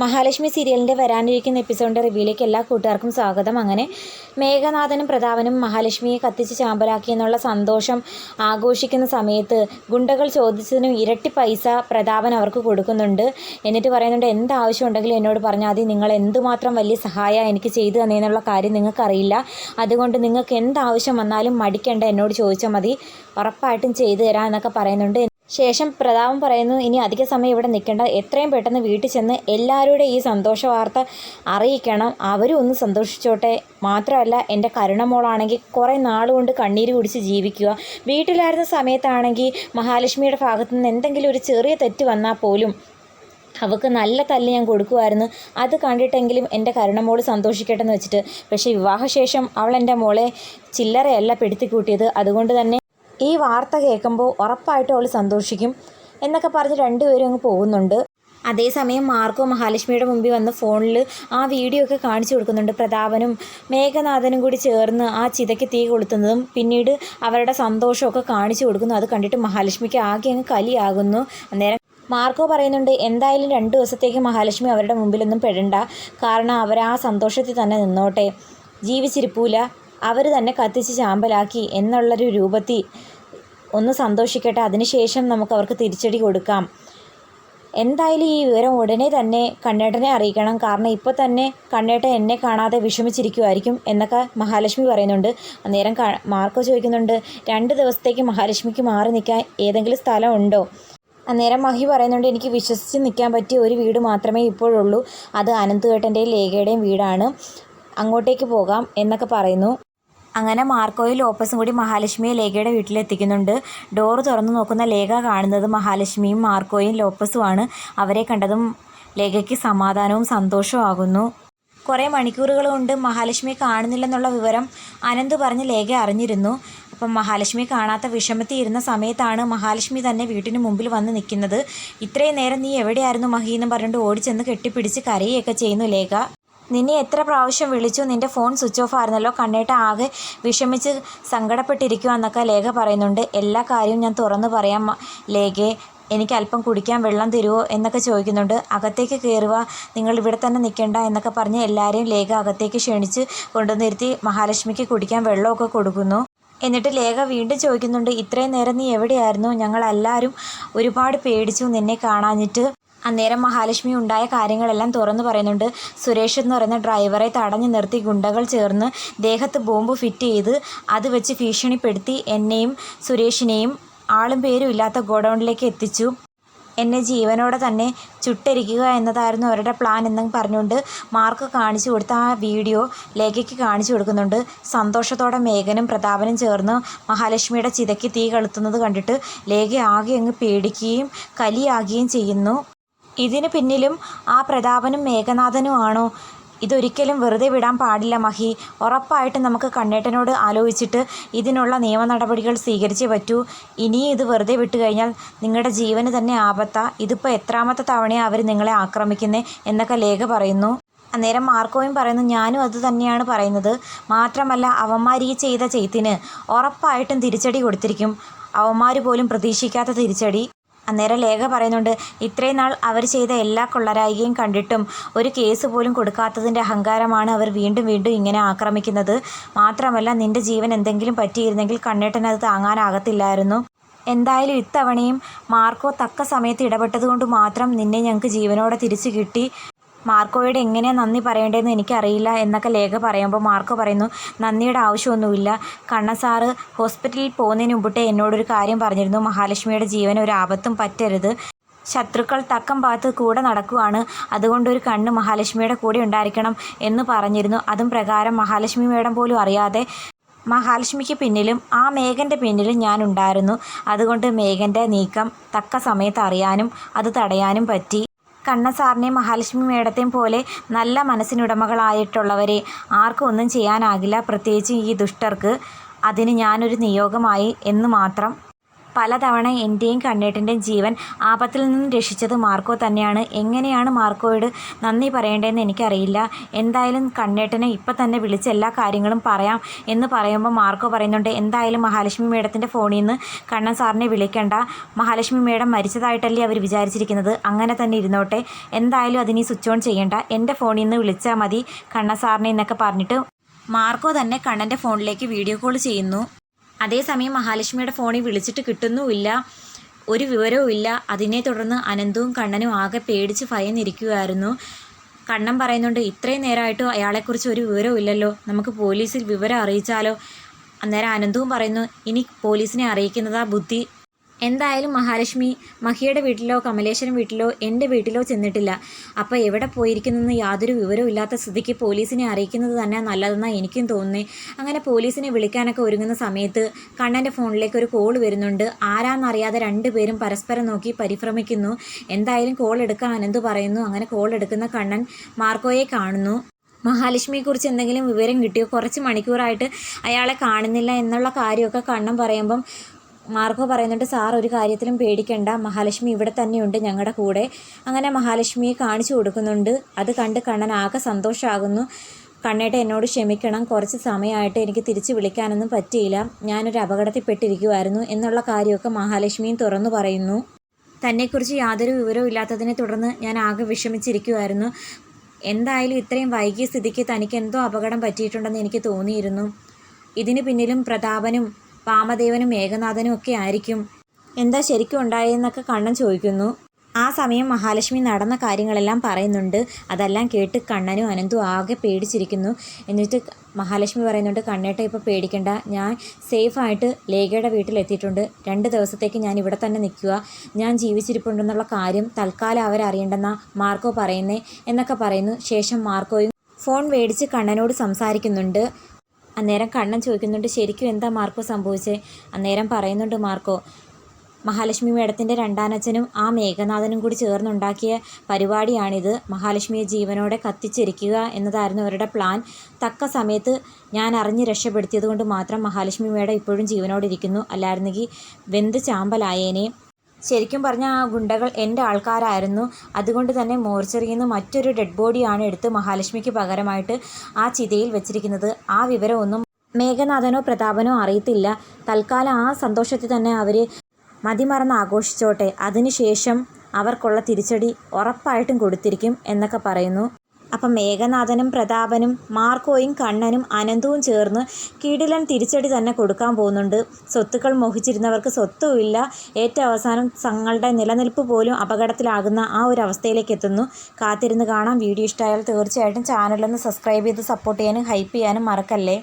മഹാലക്ഷ്മി സീരിയലിന്റെ വരാനിരിക്കുന്ന എപ്പിസോഡിന്റെ റിവ്യൂയിലേക്ക് എല്ലാ കൂട്ടുകാർക്കും സ്വാഗതം. അങ്ങനെ മേഘനാഥനും പ്രതാപനും മഹാലക്ഷ്മിയെ കത്തിച്ച് ചാമ്പലാക്കി എന്നുള്ള സന്തോഷം ആഘോഷിക്കുന്ന സമയത്ത് ഗുണ്ടകൾ ചോദിച്ചതിനും ഇരട്ടി പൈസ പ്രതാപൻ അവർക്ക് കൊടുക്കുന്നുണ്ട്. എന്നിട്ട് പറയുന്നുണ്ട് എന്ത് ആവശ്യമുണ്ടെങ്കിലും എന്നോട് പറഞ്ഞാൽ മതി. നിങ്ങൾ എന്തുമാത്രം വലിയ സഹായം എനിക്ക് ചെയ്തു തന്നേന്നുള്ള കാര്യം നിങ്ങൾക്കറിയില്ല. അതുകൊണ്ട് നിങ്ങൾക്ക് എന്ത് ആവശ്യം വന്നാലും മടിക്കേണ്ട എന്നോട് ചോദിച്ചാൽ മതി. ഉറപ്പായിട്ടും ചെയ്തു തരാം എന്നൊക്കെ പറയുന്നുണ്ട്. ശേഷം പ്രതാപം പറയുന്നു ഇനി അധിക സമയം ഇവിടെ നിൽക്കേണ്ട. എത്രയും പെട്ടെന്ന് വീട്ടിൽ ചെന്ന് എല്ലാവരുടെ ഈ സന്തോഷ വാർത്ത അറിയിക്കണം. അവരും ഒന്ന് സന്തോഷിച്ചോട്ടെ. മാത്രമല്ല എന്റെ കരുണമോളാണെങ്കിൽ കുറേ നാളുകൊണ്ട് കണ്ണീര് കുടിച്ച് ജീവിക്കുക. വീട്ടിലായിരുന്ന സമയത്താണെങ്കിൽ മഹാലക്ഷ്മിയുടെ ഭാഗത്തു നിന്ന് എന്തെങ്കിലും ഒരു ചെറിയ തെറ്റ് വന്നാൽ പോലും അവൾക്ക് നല്ല തല്ല് ഞാൻ കൊടുക്കുമായിരുന്നു. അത് കണ്ടിട്ടെങ്കിലും എന്റെ കരുണമോൾ സന്തോഷിക്കട്ടെ എന്ന് വെച്ചിട്ട്. പക്ഷേ വിവാഹശേഷം അവൾ എന്റെ മോളെ ചില്ലറയല്ല പെടുത്തിക്കൂട്ടിയത് അതുകൊണ്ട് തന്നെ ഈ വാർത്ത കേൾക്കുമ്പോൾ ഉറപ്പായിട്ടും അവൾ സന്തോഷിക്കും എന്നൊക്കെ പറഞ്ഞ് രണ്ടുപേരും അങ്ങ് പോകുന്നുണ്ട്. അതേസമയം മാർക്കോ മഹാലക്ഷ്മിയുടെ മുമ്പിൽ വന്ന് ഫോണിൽ ആ വീഡിയോ ഒക്കെ കാണിച്ചു കൊടുക്കുന്നുണ്ട്. പ്രതാപനും മേഘനാഥനും കൂടി ചേർന്ന് ആ ചിതയ്ക്ക് തീ കൊളുത്തുന്നതും പിന്നീട് അവരുടെ സന്തോഷമൊക്കെ കാണിച്ചു കൊടുക്കുന്നു. അത് കണ്ടിട്ട് മഹാലക്ഷ്മിക്ക് ആകെ അങ്ങ് കലിയാകുന്നു. അന്നേരം മാർക്കോ പറയുന്നുണ്ട് എന്തായാലും രണ്ട് ദിവസത്തേക്ക് മഹാലക്ഷ്മി അവരുടെ മുമ്പിലൊന്നും പെടണ്ട. കാരണം അവർ ആ സന്തോഷത്തിൽ തന്നെ നിന്നോട്ടെ. ജീവിച്ചിരിപ്പൂല. അവർ തന്നെ കത്തിച്ച് ചാമ്പലാക്കി എന്നുള്ളൊരു രൂപത്തിൽ ഒന്ന് സന്തോഷിക്കട്ടെ. അതിനുശേഷം നമുക്ക് അവർക്ക് തിരിച്ചടി കൊടുക്കാം. എന്തായാലും ഈ വിവരം ഉടനെ തന്നെ കണ്ണേട്ടനെ അറിയിക്കണം. കാരണം ഇപ്പോൾ തന്നെ കണ്ണേട്ടൻ എന്നെ കാണാതെ വിഷമിച്ചിരിക്കുമായിരിക്കും എന്നൊക്കെ മഹാലക്ഷ്മി പറയുന്നുണ്ട്. അന്നേരം മാർക്കോ ചോദിക്കുന്നുണ്ട് രണ്ട് ദിവസത്തേക്ക് മഹാലക്ഷ്മിക്ക് മാറി നിൽക്കാൻ ഏതെങ്കിലും സ്ഥലം ഉണ്ടോ? അന്നേരം മഹി പറയുന്നുണ്ട് എനിക്ക് വിശ്വസിച്ച് നിൽക്കാൻ പറ്റിയ ഒരു വീട് മാത്രമേ ഇപ്പോഴുള്ളൂ. അത് അനന്തുകേട്ടന്റെയും ലേഖയുടെയും വീടാണ്. അങ്ങോട്ടേക്ക് പോകാം എന്നൊക്കെ പറയുന്നു. അങ്ങനെ മാർക്കോയും ലോപ്പസും കൂടി മഹാലക്ഷ്മിയെ ലേഖയുടെ വീട്ടിലെത്തിക്കുന്നുണ്ട്. ഡോർ തുറന്നു നോക്കുന്ന ലേഖ കാണുന്നത് മഹാലക്ഷ്മിയും മാർക്കോയും ലോപ്പസുമാണ്. അവരെ കണ്ടതും ലേഖയ്ക്ക് സമാധാനവും സന്തോഷവും ആകുന്നു. കുറേ മണിക്കൂറുകൾ കൊണ്ട് മഹാലക്ഷ്മിയെ കാണുന്നില്ലെന്നുള്ള വിവരം അനന്ത് പറഞ്ഞ് ലേഖ അറിഞ്ഞിരുന്നു. അപ്പം മഹാലക്ഷ്മി കാണാത്ത വിഷമത്തിൽ ഇരുന്ന സമയത്താണ് മഹാലക്ഷ്മി തന്നെ വീട്ടിന് മുമ്പിൽ വന്ന് നിൽക്കുന്നത്. ഇത്രയും നേരം നീ എവിടെയായിരുന്നു മഹി എന്ന് പറഞ്ഞിട്ട് ഓടിച്ചെന്ന് കെട്ടിപ്പിടിച്ച് കരയുകയൊക്കെ ചെയ്യുന്നു ലേഖ. നിന്നെ എത്ര പ്രാവശ്യം വിളിച്ചു? നിന്റെ ഫോൺ സ്വിച്ച് ഓഫ് ആയിരുന്നല്ലോ. കണ്ണേട്ട ആകെ വിഷമിച്ച് സങ്കടപ്പെട്ടിരിക്കുക എന്നൊക്കെ ലേഖ പറയുന്നുണ്ട്. എല്ലാ കാര്യവും ഞാൻ തുറന്നു പറയാം ലേഖയെ എനിക്ക് അല്പം കുടിക്കാൻ വെള്ളം തരുമോ എന്നൊക്കെ ചോദിക്കുന്നുണ്ട്. അകത്തേക്ക് കയറുക നിങ്ങൾ ഇവിടെ തന്നെ നിൽക്കേണ്ട എന്നൊക്കെ പറഞ്ഞ് എല്ലാവരെയും ലേഖ അകത്തേക്ക് ക്ഷണിച്ച് കൊണ്ടുവന്നിരുത്തി മഹാലക്ഷ്മിക്ക് കുടിക്കാൻ വെള്ളമൊക്കെ കൊടുക്കുന്നു. എന്നിട്ട് ലേഖ വീണ്ടും ചോദിക്കുന്നുണ്ട് ഇത്രയും നേരം നീ എവിടെയായിരുന്നു? ഞങ്ങളെല്ലാവരും ഒരുപാട് പേടിച്ചു നിന്നെ കാണാഞ്ഞിട്ട്. അന്നേരം മഹാലക്ഷ്മി ഉണ്ടായ കാര്യങ്ങളെല്ലാം തുറന്നു പറയുന്നുണ്ട്. സുരേഷ് എന്ന് പറയുന്ന ഡ്രൈവറെ തടഞ്ഞു നിർത്തി ഗുണ്ടകൾ ചേർന്ന് ദേഹത്ത് ബോംബ് ഫിറ്റ് ചെയ്ത് അത് വെച്ച് ഭീഷണിപ്പെടുത്തി എന്നെയും സുരേഷിനെയും ആളും പേരും ഇല്ലാത്ത ഗോഡൗണിലേക്ക് എത്തിച്ചു. എന്നെ ജീവനോടെ തന്നെ ചുട്ടരിക്കുക എന്നതായിരുന്നു അവരുടെ പ്ലാൻ എന്നും പറഞ്ഞുകൊണ്ട് മാർക്ക് കാണിച്ചു കൊടുത്ത ആ വീഡിയോ ലേഖയ്ക്ക് കാണിച്ചു കൊടുക്കുന്നുണ്ട്. സന്തോഷത്തോടെ മേഘനും പ്രതാപനും ചേർന്ന് മഹാലക്ഷ്മിയുടെ ചിതയ്ക്ക് തീ കളുത്തുന്നത് കണ്ടിട്ട് ലേഖ ആകെ അങ്ങ് പേടിക്കുകയും കലിയാകുകയും ചെയ്യുന്നു. ഇതിന് പിന്നിലും ആ പ്രതാപനും മേഘനാഥനും ആണോ? ഇതൊരിക്കലും വെറുതെ വിടാൻ പാടില്ല മഹി. ഉറപ്പായിട്ടും നമുക്ക് കണ്ണേട്ടനോട് ആലോചിച്ചിട്ട് ഇതിനുള്ള നിയമ നടപടികൾ സ്വീകരിച്ചേ പറ്റൂ. ഇനിയും ഇത് വെറുതെ വിട്ടു കഴിഞ്ഞാൽ നിങ്ങളുടെ ജീവന് തന്നെ ആപത്ത. ഇതിപ്പോൾ എത്രാമത്തെ തവണയാണ് അവർ നിങ്ങളെ ആക്രമിക്കുന്നത് എന്നൊക്കെ ലേഖ പറയുന്നു. അന്നേരം മാർക്കോയും പറയുന്നു ഞാനും അത് തന്നെയാണ് പറയുന്നത്. മാത്രമല്ല അവന്മാർ ചെയ്ത ചെയ്ത്തിന് ഉറപ്പായിട്ടും തിരിച്ചടി കൊടുത്തിരിക്കും. അവന്മാർ പോലും പ്രതീക്ഷിക്കാത്ത തിരിച്ചടി. അന്നേരം ലേഖ പറയുന്നുണ്ട് ഇത്രയും നാൾ അവർ ചെയ്ത എല്ലാ കൊള്ളരായികയും കണ്ടിട്ടും ഒരു കേസ് പോലും കൊടുക്കാത്തതിന്റെ അഹങ്കാരമാണ് അവർ വീണ്ടും വീണ്ടും ഇങ്ങനെ ആക്രമിക്കുന്നത്. മാത്രമല്ല നിന്റെ ജീവൻ എന്തെങ്കിലും പറ്റിയിരുന്നെങ്കിൽ കണ്ണേട്ടൻ അത് താങ്ങാനാകത്തില്ലായിരുന്നു. എന്തായാലും ഇത്തവണയും മാർക്കോ തക്ക സമയത്ത് ഇടപെട്ടതുകൊണ്ട് മാത്രം നിന്നെ ഞങ്ങൾക്ക് ജീവനോടെ തിരിച്ചു കിട്ടി. മാർക്കോയോട് എങ്ങനെ നന്ദി പറയേണ്ടതെന്ന് എനിക്കറിയില്ല എന്നൊക്കെ ലേഖ പറയുമ്പോൾ മാർക്കോ പറയുന്നു നന്ദിയുടെ ആവശ്യമൊന്നുമില്ല. കണ്ണ സാറ് ഹോസ്പിറ്റലിൽ പോകുന്നതിന് മുമ്പിട്ടേ എന്നോടൊരു കാര്യം പറഞ്ഞിരുന്നു. മഹാലക്ഷ്മിയുടെ ജീവൻ ഒരു ആപത്തും പറ്റരുത്. ശത്രുക്കൾ തക്കം പാത്ത് കൂടെ നടക്കുവാണ്. അതുകൊണ്ട് ഒരു കണ്ണ് മഹാലക്ഷ്മിയുടെ കൂടെ ഉണ്ടായിരിക്കണം എന്ന് പറഞ്ഞിരുന്നു. അതും പ്രകാരം മഹാലക്ഷ്മി മേഡം പോലും അറിയാതെ മഹാലക്ഷ്മിക്ക് പിന്നിലും ആ മേഘന്റെ പിന്നിലും ഞാൻ ഉണ്ടായിരുന്നു. അതുകൊണ്ട് മേഘന്റെ നീക്കം തക്ക സമയത്ത് അറിയാനും അത് തടയാനും പറ്റി. കണ്ണ സാറിനെയും മഹാലക്ഷ്മി മേഡത്തെയും പോലെ നല്ല മനസ്സിനുടമകളായിട്ടുള്ളവരെ ആർക്കും ഒന്നും ചെയ്യാനാകില്ല. പ്രത്യേകിച്ച് ഈ ദുഷ്ടർക്ക് അതിന് ഞാനൊരു നിയോഗമായി എന്ന് മാത്രം പലതവണ എന്റെയും കണ്ണേട്ടന്റെയും ജീവൻ ആപത്തിൽ നിന്നും രക്ഷിച്ചത് മാർക്കോ തന്നെയാണ്. എങ്ങനെയാണ് മാർക്കോയോട് നന്ദി പറയേണ്ടതെന്ന് എനിക്കറിയില്ല. എന്തായാലും കണ്ണേട്ടനെ ഇപ്പം തന്നെ വിളിച്ച് എല്ലാ കാര്യങ്ങളും പറയാം എന്ന് പറയുമ്പോൾ മാർക്കോ പറയുന്നുണ്ട് എന്തായാലും മഹാലക്ഷ്മി മേഡത്തിന്റെ ഫോണിൽ നിന്ന് കണ്ണൻ സാറിനെ വിളിക്കേണ്ട. മഹാലക്ഷ്മി മേഡം മരിച്ചതായിട്ടല്ലേ അവർ വിചാരിച്ചിരിക്കുന്നത്. അങ്ങനെ തന്നെ ഇരുന്നോട്ടെ. എന്തായാലും അതിനി സ്വിച്ച് ഓൺ ചെയ്യേണ്ട. എന്റെ ഫോണിൽ നിന്ന് വിളിച്ചാൽ മതി കണ്ണൻ സാറിനെ എന്നൊക്കെ പറഞ്ഞിട്ട് മാർക്കോ തന്നെ കണ്ണന്റെ ഫോണിലേക്ക് വീഡിയോ കോൾ ചെയ്യുന്നു. അതേസമയം മഹാലക്ഷ്മിയുടെ ഫോണിൽ വിളിച്ചിട്ട് കിട്ടുന്നുമില്ല ഒരു വിവരവും ഇല്ല അതിനെ തുടർന്ന് അനന്തവും കണ്ണനും ആകെ പേടിച്ച് ഭയന്നിരിക്കുകയായിരുന്നു. കണ്ണൻ പറയുന്നുണ്ട് ഇത്രയും നേരമായിട്ടും അയാളെക്കുറിച്ച് ഒരു വിവരവും ഇല്ലല്ലോ നമുക്ക് പോലീസിൽ വിവരം അറിയിച്ചാലോ? അന്നേരം അനന്തവും പറയുന്നു ഇനി പോലീസിനെ അറിയിക്കുന്നതാ ബുദ്ധി. എന്തായാലും മഹാലക്ഷ്മി മഹിയുടെ വീട്ടിലോ കമലേശ്വരം വീട്ടിലോ എന്റെ വീട്ടിലോ ചെന്നിട്ടില്ല. അപ്പോൾ എവിടെ പോയിരിക്കുന്നെന്ന് യാതൊരു വിവരവും ഇല്ലാത്ത സ്ഥിതിക്ക് പോലീസിനെ അറിയിക്കുന്നത് തന്നെ നല്ലതെന്നാണ് എനിക്കും തോന്നുന്നത് അങ്ങനെ പോലീസിനെ വിളിക്കാനൊക്കെ ഒരുങ്ങുന്ന സമയത്ത് കണ്ണന്റെ ഫോണിലേക്ക് ഒരു കോൾ വരുന്നുണ്ട്. ആരാന്നറിയാതെ രണ്ടുപേരും പരസ്പരം നോക്കി പരിഭ്രമിക്കുന്നു. എന്തായാലും കോൾ എടുക്കാൻ അനന്ത് പറയുന്നു. അങ്ങനെ കോൾ എടുക്കുന്ന കണ്ണൻ മാർക്കോയെ കാണുന്നു. മഹാലക്ഷ്മിയെക്കുറിച്ച് എന്തെങ്കിലും വിവരം കിട്ടിയോ? കുറച്ച് മണിക്കൂറായിട്ട് അയാളെ കാണുന്നില്ല എന്നുള്ള കാര്യമൊക്കെ കണ്ണൻ പറയുമ്പം മാർക്കോ പറയുന്നുണ്ട് സാർ ഒരു കാര്യത്തിലും പേടിക്കണ്ട. മഹാലക്ഷ്മി ഇവിടെ തന്നെയുണ്ട് ഞങ്ങളുടെ കൂടെ. അങ്ങനെ മഹാലക്ഷ്മിയെ കാണിച്ചു കൊടുക്കുന്നുണ്ട്. അത് കണ്ട് കണ്ണൻ ആകെ സന്തോഷമാകുന്നു കണ്ണേട്ട എന്നോട് ക്ഷമിക്കണം. കുറച്ച് സമയമായിട്ട് എനിക്ക് തിരിച്ച് വിളിക്കാനൊന്നും പറ്റിയില്ല. ഞാനൊരു അപകടത്തിൽപ്പെട്ടിരിക്കുമായിരുന്നു എന്നുള്ള കാര്യമൊക്കെ മഹാലക്ഷ്മിയും തുറന്നു പറയുന്നു. തന്നെക്കുറിച്ച് യാതൊരു വിവരവും ഇല്ലാത്തതിനെ തുടർന്ന് ഞാൻ ആകെ വിഷമിച്ചിരിക്കുമായിരുന്നു എന്തായാലും ഇത്രയും വൈകിയ സ്ഥിതിക്ക് തനിക്ക് എന്തോ അപകടം പറ്റിയിട്ടുണ്ടെന്ന് എനിക്ക് തോന്നിയിരുന്നു. ഇതിന് പിന്നിലും പ്രതാപനും വാമദേവനും മേഘനാഥനും ഒക്കെ ആയിരിക്കും. എന്താ ശരിക്കും ഉണ്ടായെന്നൊക്കെ കണ്ണൻ ചോദിക്കുന്നു. ആ സമയം മഹാലക്ഷ്മി നടന്ന കാര്യങ്ങളെല്ലാം പറയുന്നുണ്ട്. അതെല്ലാം കേട്ട് കണ്ണനും അനന്തും ആകെ പേടിച്ചിരിക്കുന്നു. എന്നിട്ട് മഹാലക്ഷ്മി പറയുന്നുണ്ട് കണ്ണേട്ട ഇപ്പോൾ പേടിക്കണ്ട. ഞാൻ സേഫായിട്ട് ലേഖയുടെ വീട്ടിലെത്തിയിട്ടുണ്ട്. രണ്ട് ദിവസത്തേക്ക് ഞാൻ ഇവിടെ തന്നെ നിൽക്കുക. ഞാൻ ജീവിച്ചിരിപ്പുണ്ടെന്നുള്ള കാര്യം തൽക്കാലം അവരറിയണ്ടെന്ന മാർക്കോ പറയുന്നേ എന്നൊക്കെ പറയുന്നു. ശേഷം മാർക്കോയും ഫോൺ മേടിച്ച് കണ്ണനോട് സംസാരിക്കുന്നുണ്ട്. അന്നേരം കണ്ണൻ ചോദിക്കുന്നുണ്ട് ശരിക്കും എന്താ മാർക്കോ സംഭവിച്ചത് അന്നേരം പറയുന്നുണ്ട് മാർക്കോ മഹാലക്ഷ്മി മേഡത്തിന്റെ രണ്ടാനച്ഛനും ആ മേഘനാഥനും കൂടി ചേർന്നുണ്ടാക്കിയ പരിപാടിയാണിത്. മഹാലക്ഷ്മിയെ ജീവനോടെ കത്തിച്ചിരിക്കുക എന്നതായിരുന്നു അവരുടെ പ്ലാൻ. തക്ക സമയത്ത് ഞാൻ അറിഞ്ഞ് രക്ഷപ്പെടുത്തിയത് കൊണ്ട് മാത്രം മഹാലക്ഷ്മി മേഡം ഇപ്പോഴും ജീവനോടെ ഇരിക്കുന്നു. അല്ലായിരുന്നെങ്കിൽ വെന്ത് ചാമ്പലായേനെ. ശരിക്കും പറഞ്ഞാൽ ആ ഗുണ്ടകൾ എന്റെ ആൾക്കാരായിരുന്നു. അതുകൊണ്ട് തന്നെ മോർച്ചറിയിൽ നിന്ന് മറ്റൊരു ഡെഡ് ബോഡിയാണ് എടുത്ത് മഹാലക്ഷ്മിക്ക് പകരമായിട്ട് ആ ചിതയിൽ വെച്ചിരിക്കുന്നത്. ആ വിവരമൊന്നും മേഘനാഥനോ പ്രതാപനോ അറിയത്തില്ല. തൽക്കാലം ആ സന്തോഷത്തിൽ തന്നെ അവർ മതിമറന്ന് ആഘോഷിച്ചോട്ടെ. അതിനുശേഷം അവർക്കുള്ള തിരിച്ചടി ഉറപ്പായിട്ടും കൊടുത്തിരിക്കും എന്നൊക്കെ പറയുന്നു. അപ്പം മേഘനാഥനും പ്രതാപനും മാർക്കോയും കണ്ണനും അനന്തവും ചേർന്ന് കിടിലൻ തിരിച്ചടി തന്നെ കൊടുക്കാൻ പോകുന്നുണ്ട്. സ്വത്തുക്കൾ മോഹിച്ചിരുന്നവർക്ക് സ്വത്തുമില്ല. ഏറ്റവും അവസാനം തങ്ങളുടെ നിലനിൽപ്പ് പോലും അപകടത്തിലാകുന്ന ആ ഒരു അവസ്ഥയിലേക്ക് എത്തുന്നു. കാത്തിരുന്ന് കാണാം. വീഡിയോ ഇഷ്ടമായാൽ തീർച്ചയായിട്ടും ചാനലൊന്ന് സബ്സ്ക്രൈബ് ചെയ്ത് സപ്പോർട്ട് ചെയ്യാനും ഹൈപ്പ് ചെയ്യാനും മറക്കല്ലേ?